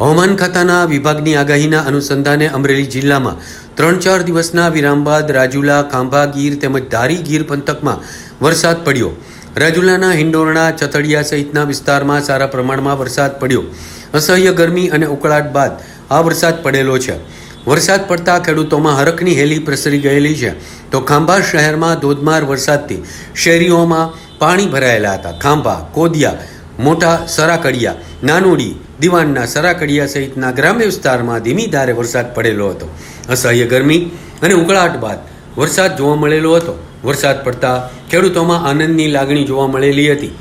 હવામાન ખાતાના વિભાગની આગાહીના અનુસંધાને અમરેલી જિલ્લામાં ત્રણ ચાર દિવસના વિરામ બાદ રાજુલા, ખાંભા ગીર તેમજ ધારી ગીર પંથકમાં વરસાદ પડ્યો. રાજુલાના હિંડોરણા ચતડિયા સહિતના વિસ્તારમાં સારા પ્રમાણમાં વરસાદ પડ્યો. અસહ્ય ગરમી અને ઉકળાટ બાદ આ વરસાદ પડેલો છે. વરસાદ પડતા ખેડૂતોમાં હરખની હેલી પ્રસરી ગયેલી છે. તો ખાંભા શહેરમાં ધોધમાર વરસાદથી શેરીઓમાં પાણી ભરાયેલા હતા. ખાંભા, કોદિયા, મોટા સરાકડિયા, નાનોડી દિવાનના સરાકડિયા સહિતના ગ્રામ્ય વિસ્તારમાં ધીમી ધારે વરસાદ પડેલો હતો. અસહ્ય ગરમી અને ઉકળાટ બાદ વરસાદ જોવા મળેલો હતો. વરસાદ પડતા ખેડૂતોમાં આનંદની લાગણી જોવા મળેલી હતી.